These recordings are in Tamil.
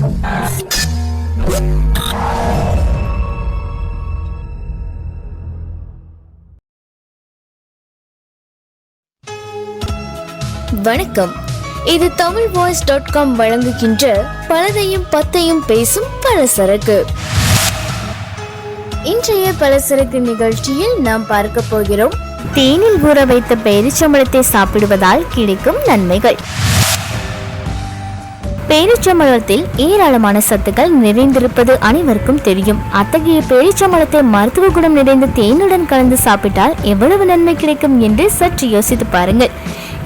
வணக்கம். இது தமிழ் வாய்ஸ் டாட் காம் வழங்குகின்ற பலதையும் பத்தையும் பேசும் பலசரக்கு. இன்றைய பலசரக்கு நிகழ்ச்சியில் நாம் பார்க்க போகிறோம் தேனில் ஊற வைத்த பேரிச்சம்பழத்தை சாப்பிடுவதால் கிடைக்கும் நன்மைகள். பேரிச்சம்பழத்தில் ஏராளமான சத்துக்கள் நிறைந்திருப்பது அனைவருக்கும் தெரியும். அத்தகைய பேரிச்சம்பழத்தை மருத்துவ குணம் நிறைந்த தேனுடன் கலந்து சாப்பிட்டால் எவ்வளவு நன்மை கிடைக்கும் என்று சற்று யோசித்து பாருங்கள்.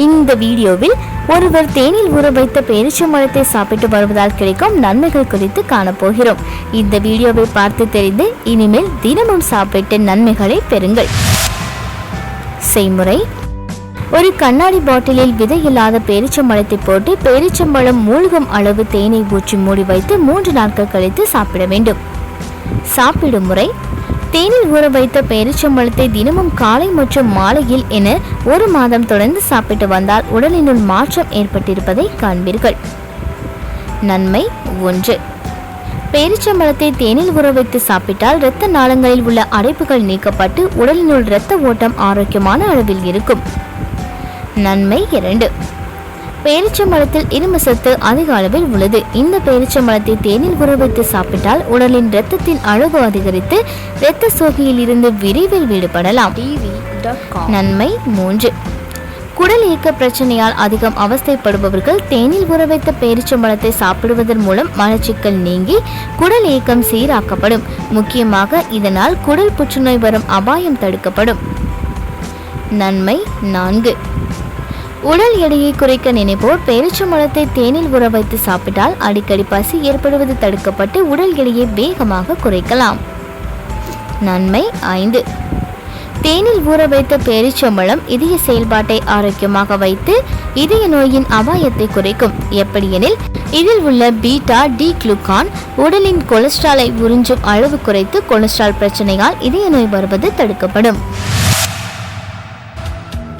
இந்த வீடியோவில் ஒருவர் தேனில் ஊற வைத்த பேரிச்சம்பழத்தை சாப்பிட்டு வருவதால் கிடைக்கும் நன்மைகள் குறித்து காணப்போகிறோம். இந்த வீடியோவை பார்த்து தெரிந்து இனிமேல் தினமும் சாப்பிட்டு நன்மைகளை பெறுங்கள். செய்முறை ஒரு கண்ணாடி பாட்டிலில் விதை இல்லாத பேரிச்சம்பழத்தை போட்டு பேரிச்சம்பழம் மூழ்கும் அளவு தேனை ஊற்றி மூடி வைத்து மூன்று நாட்கள் கழித்து சாப்பிட வேண்டும். சாப்பிடும் முறை தேனில் ஊற வைத்த பேரிச்சம்பழத்தை தினமும் காலை மற்றும் மாலையில் என ஒரு மாதம் தொடர்ந்து சாப்பிட்டு வந்தால் உடலினுள் மாற்றம் ஏற்பட்டிருப்பதை காண்பீர்கள். நன்மை ஒன்று. பேரிச்சம்பழத்தை தேனில் ஊற வைத்து சாப்பிட்டால் இரத்த நாளங்களில் உள்ள அடைப்புகள் நீக்கப்பட்டு உடலினுள் இரத்த ஓட்டம் ஆரோக்கியமான அளவில் இருக்கும். நன்மை இரண்டு. பேரிச்சம்பழத்தில் இரும்பு சத்து அதிக அளவில் உள்ளது. இந்த பேரிச்சம்பழத்தை தேனில் ஊற வைத்து சாப்பிட்டால் உடலின் இரத்தத்தின் அளவு அதிகரித்து இரத்த சோகையில் இருந்து விரைவில் விடுபடலாம். நன்மை மூன்று. குடல் இயக்க பிரச்சனையால் அதிகம் அவஸ்தைப்படுபவர்கள் தேனில் ஊற வைத்த பேரிச்சம்பழத்தை சாப்பிடுவதன் மூலம் மலச்சிக்கல் நீங்கி குடல் இயக்கம் சீராக்கப்படும். முக்கியமாக இதனால் குடல் புற்றுநோய் வரும் அபாயம் தடுக்கப்படும். நன்மை நான்கு. உடல் எடையை குறைக்க நினைப்போர் பேரிச்சம்பழத்தை தேனில் ஊற வைத்து சாப்பிட்டால் அடிக்கடி பசி ஏற்படுவது தடுக்கப்பட்டு உடல் எடையை வேகமாக குறைக்கலாம். நன்மை ஐந்து. தேனில் ஊற வைத்த பேரிச்சம்பழம் இதய செயல்பாட்டை ஆரோக்கியமாக வைத்து இதய நோயின் அபாயத்தை குறைக்கும். எப்படியெனில் இதில் உள்ள பீட்டா டி குளுக்கான் உடலின் கொலஸ்ட்ராலை உறிஞ்சும் அளவு குறைத்து கொலஸ்ட்ரால் பிரச்சனையால் இதய நோய் வருவது தடுக்கப்படும்.